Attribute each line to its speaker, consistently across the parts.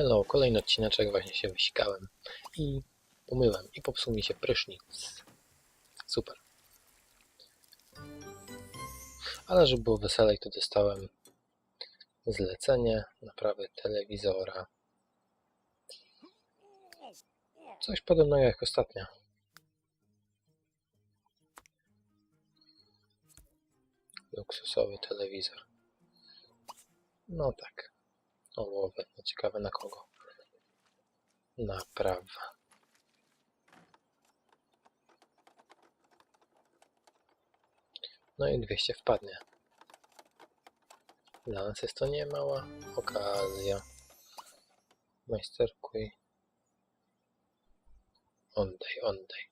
Speaker 1: Hello, kolejny odcineczek, właśnie się wysikałem i umyłem i popsuł mi się prysznic. Super. Ale żeby było weselej, to dostałem zlecenie naprawy telewizora. Coś podobnego jak ostatnio. Luksusowy telewizor. No tak. Ołowy. No ciekawe na kogo. Naprawa. No i 200 wpadnie. Dla nas jest to niemała okazja. Majsterkuj. Oddaj, oddaj.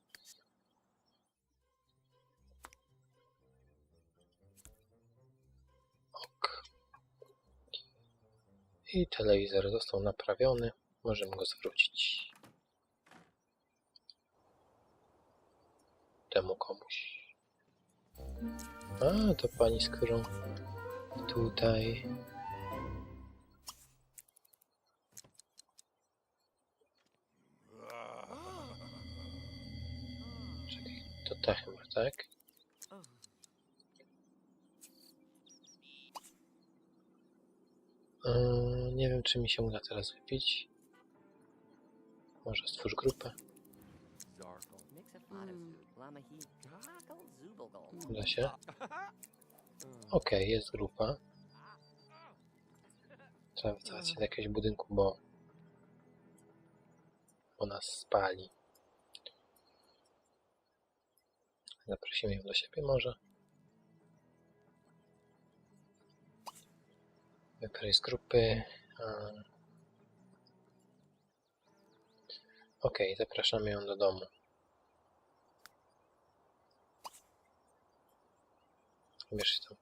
Speaker 1: I telewizor został naprawiony. Możemy go zwrócić. Temu komuś. A, to pani, z którą tutaj. To ta chyba, tak? Yy, nie wiem, czy mi się uda teraz wypić. Może stwórz grupę. Uda się. Okej, jest grupa. Trzeba wracać się do jakiegoś budynku, bo... bo nas spali. Zaprosimy ją do siebie może. Wybrać z grupy. Okej, zapraszamy ją do domu. Wiesz tam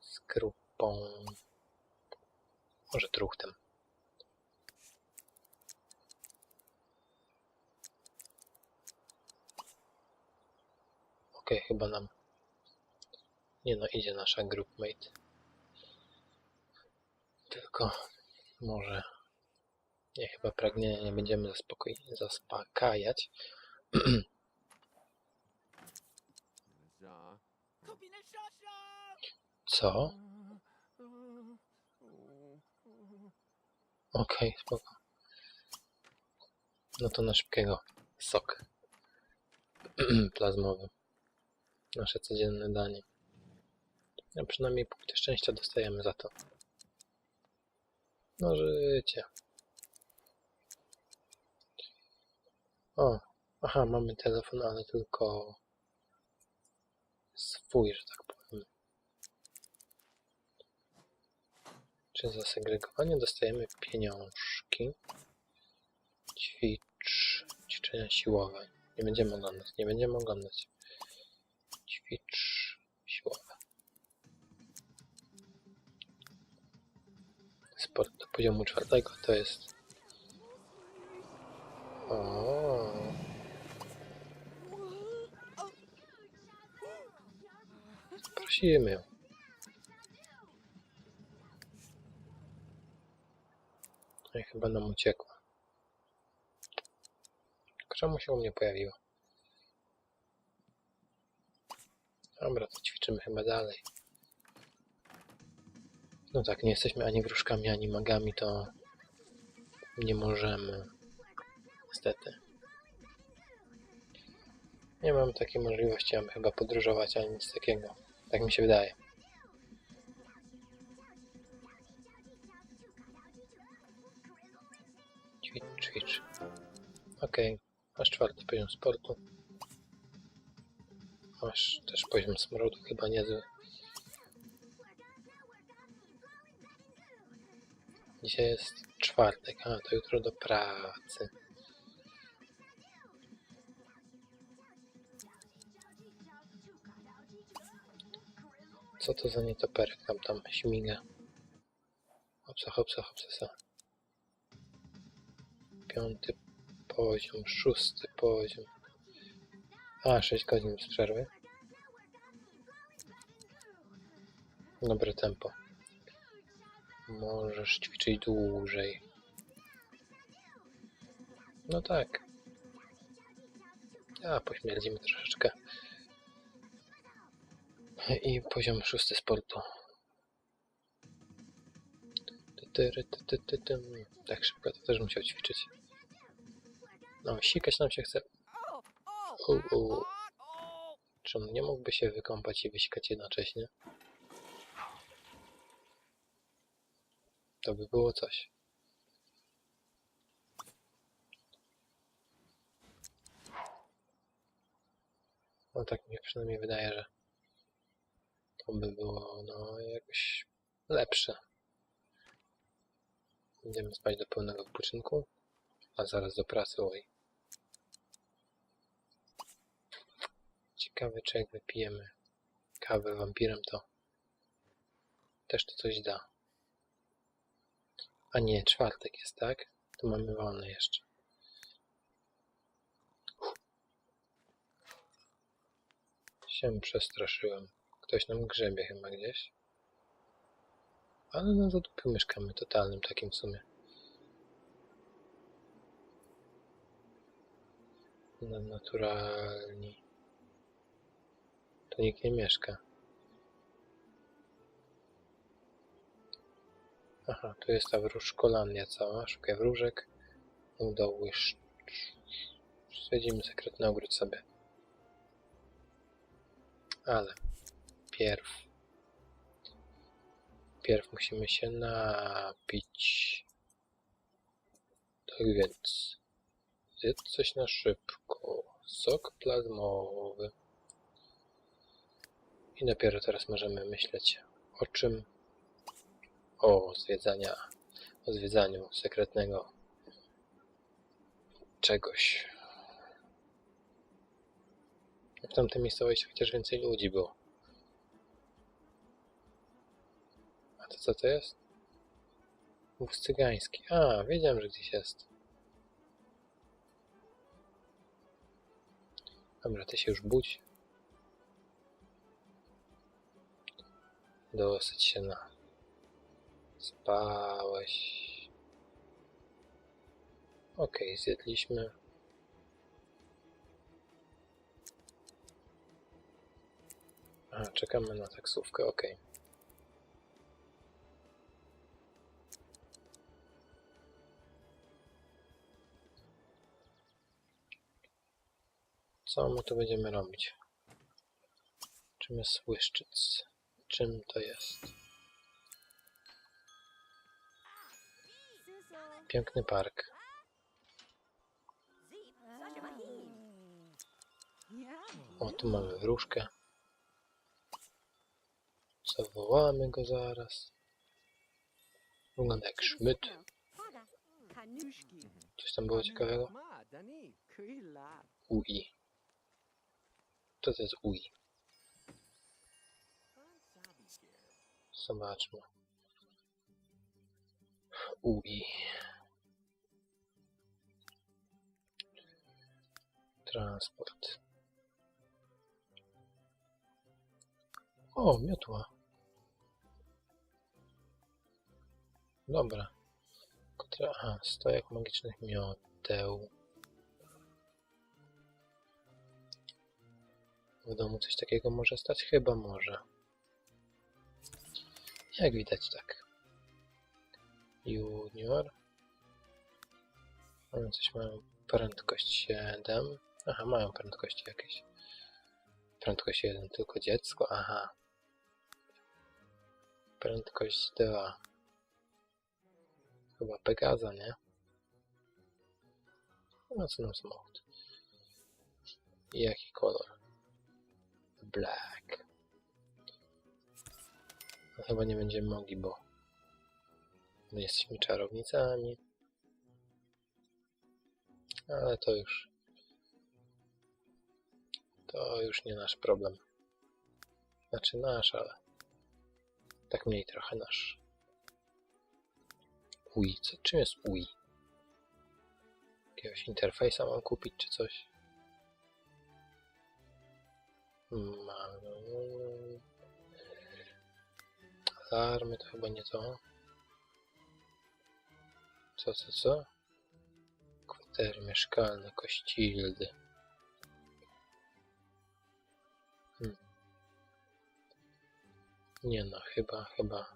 Speaker 1: z grupą. Może truchtem. Okej, chyba nam. Nie no, idzie nasza groupmate. Tylko może. Nie, chyba pragnienia nie będziemy zaspokajać. Co? Okej, spoko. No to na szybkiego. Sok. Plazmowy. Nasze codzienne danie. A przynajmniej punkty szczęścia dostajemy za to. No życie. O, aha, mamy telefon, ale tylko swój, że tak powiem. Czy za segregowanie dostajemy pieniążki? Ćwicz. Ćwiczenia siłowe. Nie będziemy oglądać, nie będziemy oglądać. Ćwicz Sport do poziomu czwartego to jest. O. Prosimy ją. No chyba nam uciekła. Czemu się u mnie pojawiła? Dobra, to ćwiczymy chyba dalej. No tak, nie jesteśmy ani wróżkami, ani magami, to nie możemy. Niestety. Nie mam takiej możliwości, aby chyba podróżować, ani nic takiego. Tak mi się wydaje. Ćwicz, ćwicz. Okej, masz czwarty poziom sportu. Masz też poziom smrodu, chyba niezły. Dzisiaj jest czwartek, a to jutro do pracy. Co to za nietoperek tam tam śmiga? Hopsa, hopsa, hopsa. Piąty poziom, szósty poziom. A, 6 godzin bez przerwy. Dobre tempo. Możesz ćwiczyć dłużej. No tak. A, pośmierdzimy troszeczkę. I poziom szósty sportu. Tak szybko to też musiał ćwiczyć. No, sikać nam się chce. U, u. Nie mógłby się wykąpać i wysikać jednocześnie? To by było coś. No tak mi się przynajmniej wydaje, że to by było no jakoś lepsze. Będziemy spać do pełnego wypoczynku, a zaraz do pracy, oj. Ciekawe, czy jak wypijemy kawę wampirem, to też to coś da. A nie, czwartek jest, tak? To mamy wolne jeszcze. Się przestraszyłem. Ktoś nam grzebie chyba gdzieś. Ale na zadupiu mieszkamy, totalnym takim w sumie. Na- Naturalni. Tu nikt nie mieszka. Aha, tu jest ta wróżkolandia cała. Szukaj wróżek. Udołysz. Stwierdzimy sekretny ogród sobie. Ale pierw. Pierw musimy się napić. Tak więc. Zjedz coś na szybko. Sok plazmowy. I dopiero teraz możemy myśleć o czym? O zwiedzania, o zwiedzaniu sekretnego czegoś. W tamtej miejscowości chociaż więcej ludzi było. A to co to jest? Wóz cygański. A, wiedziałem, że gdzieś jest. Dobra, ty się już budź. Dosyć się na... Spałeś. Okej, zjedliśmy. A, czekamy na taksówkę, okej. Co my tu będziemy robić? Czym jest Łyszczyc? Czym to jest? Piękny park. O, tu mamy wróżkę. Zawołamy go zaraz. Wygląda jak szmyt. Coś tam było ciekawego? UI. Co to jest UI? Zobaczmy. UI. Transport. O, miotła. Dobra. Kontra... Aha, stojak magicznych mioteł. W domu coś takiego może stać? Chyba może. Jak widać tak. Junior. One coś mają prędkość 7. Aha, mają prędkości jakieś. Prędkość 1, tylko dziecko. Aha. Prędkość 2. Chyba Pegaza, nie? No co nam samochód? I jaki kolor? Black. No, chyba nie będziemy mogli, bo my jesteśmy czarownicami. Ale to już to już nie nasz problem. Znaczy nasz, ale tak mniej trochę nasz. UI. Co, czym jest UI? Jakiegoś interfejsa mam kupić, czy coś? Alarmy to chyba nie to. Co, co, co? Cztery mieszkalne kościldy. Nie no, chyba, chyba.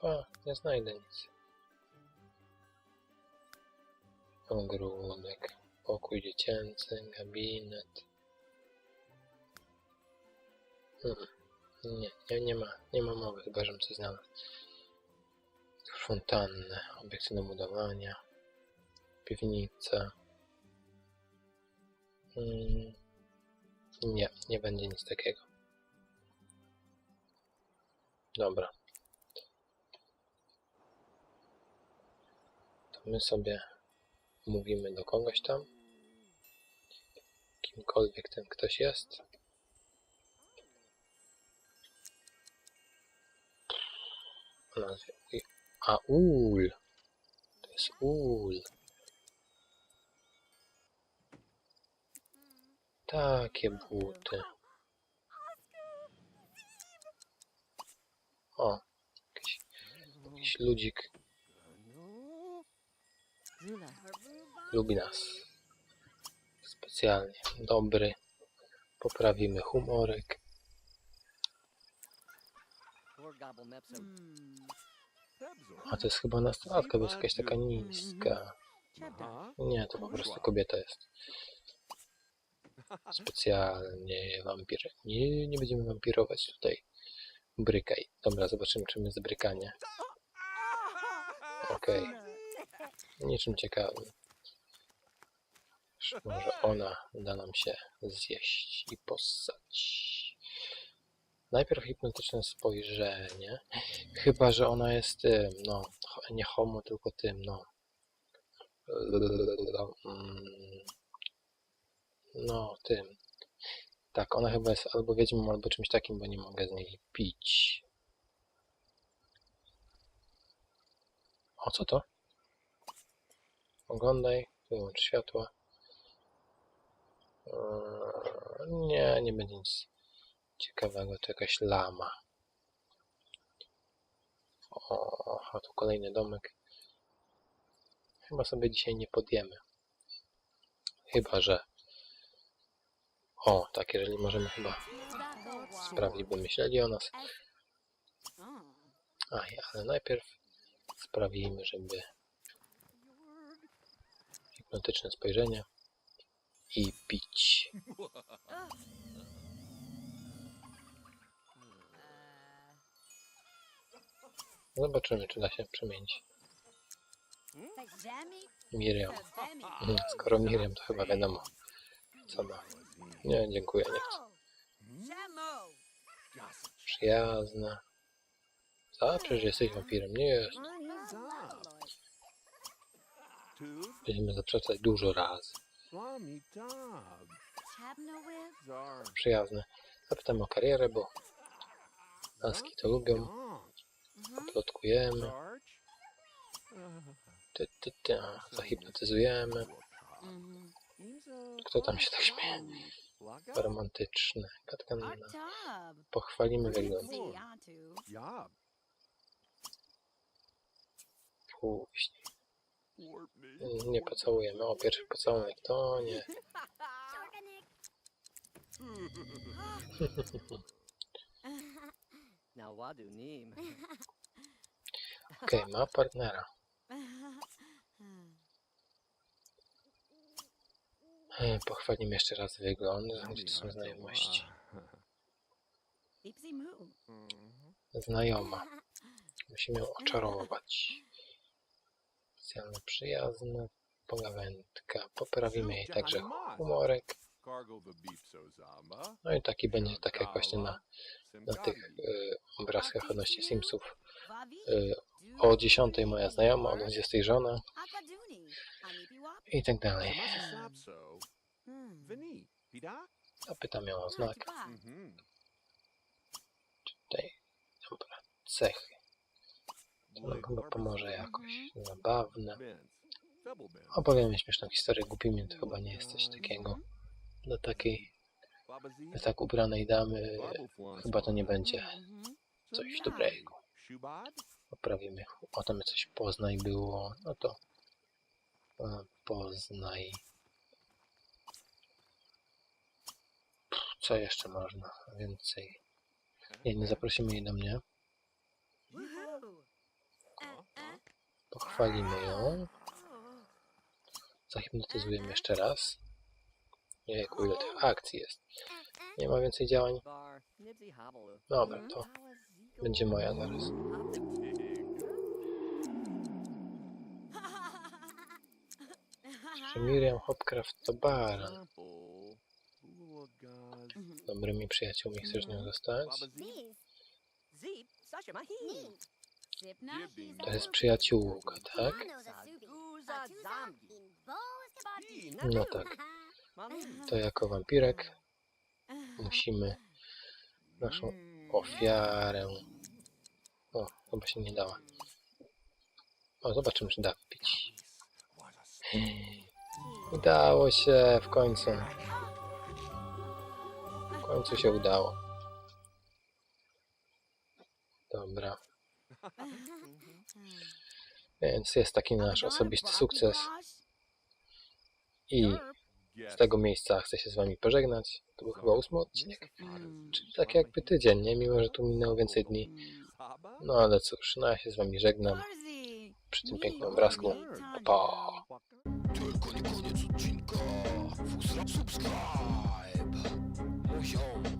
Speaker 1: O, nie znajdę nic. Ogródek, pokój dziecięcy, gabinet. Hmm. Nie, nie, nie ma, nie ma mowy, chyba żebym coś znalazł. Fontanny, obiekty do budowania, piwnica. Mm, nie, nie będzie nic takiego. Dobra. To my sobie mówimy do kogoś tam. Kimkolwiek ten ktoś jest. A ul. To jest ul. Takie buty. O, jakiś, jakiś ludzik lubi nas. Specjalnie. Dobry. Poprawimy humorek. A to jest chyba nastolatka, bo jest jakaś taka niska. Nie, to po prostu kobieta jest. Specjalnie wampir. Nie, nie będziemy wampirować tutaj. Brykaj. Dobra, zobaczymy czym jest brykanie. Okej. Niczym ciekawym. Może ona da nam się zjeść i possać. Najpierw hipnotyczne spojrzenie. Chyba, że ona jest tym, no, nie homo, tylko tym, no. No, tym. Tak, ona chyba jest albo wiedźmą, albo czymś takim, bo nie mogę z niej pić. O, co to? Oglądaj, wyłącz światła. Eee, Nie, nie będzie nic ciekawego, to jakaś lama. O, a tu kolejny domek. Chyba sobie dzisiaj nie podjemy. Chyba, że... O, tak, jeżeli możemy chyba sprawdzić, by myśleli o nas. Aj, ale najpierw sprawimy, żeby hipnotyczne spojrzenie i pić. Zobaczymy, czy da się przemienić. Miriam. Mhm, Skoro Miriam, to chyba wiadomo, co ma. Nie, dziękuję, nie chcę. Przyjazna. Co? Przecież jesteś wampirem. Nie jest. Będziemy zaprzeczać dużo razy. Przyjazne. Zapytam o karierę, bo laski to lubią. Plotkujemy. Ty, ty, ty. Zahipnotyzujemy. Kto tam się tak śmieje? Romantyczne. Katka na... Pochwalimy wygląd. Pójść. Nie pocałujemy. O, pierwszy pocałunek. To nie.
Speaker 2: Now wadu nim.
Speaker 1: Okej, ma partnera. E, Pochwalimy jeszcze raz wygląd. Gdzie to są znajomości? Znajoma. Musimy ją oczarować. Specjalnie przyjazna pogawędka. Poprawimy jej także humorek. No i taki będzie tak jak właśnie na, na tych y, obrazkach odnośnie Simsów. Y, o 10 moja znajoma, o 20 żona i tak dalej. Zapytam ją o znak. Tutaj, dobra, cechy. To nam chyba pomoże jakoś. Zabawne. Opowiemy śmieszną historię. Głupimi to chyba nie jest coś takiego. Do takiej, do tak ubranej damy chyba to nie będzie coś dobrego. Poprawimy. O, tam coś Poznaj było. No to Poznaj. Co jeszcze można? Więcej. Nie, nie zaprosimy jej do mnie. Pochwalimy ją. Zahipnotyzujemy jeszcze raz. Jejku, ile tych akcji jest. Nie ma więcej działań. Dobra, to będzie moja zaraz. Że Miriam Hopcraft to baran. Dobrymi przyjaciółmi chcesz nią zostać? To jest przyjaciółka, tak? No tak. To jako wampirek musimy naszą ofiarę... O, chyba się nie dała. O, zobaczymy, czy da pić. Udało się w końcu. W końcu się udało. Dobra. Więc jest taki nasz osobisty sukces. I z tego miejsca chcę się z wami pożegnać. To był chyba ósmy odcinek. Czyli tak jakby tydzień, nie? Mimo, że tu minęło więcej dni. No ale cóż, no ja się z wami żegnam przy tym pięknym obrazku. Pa!
Speaker 2: Tylko subscribe. Yo.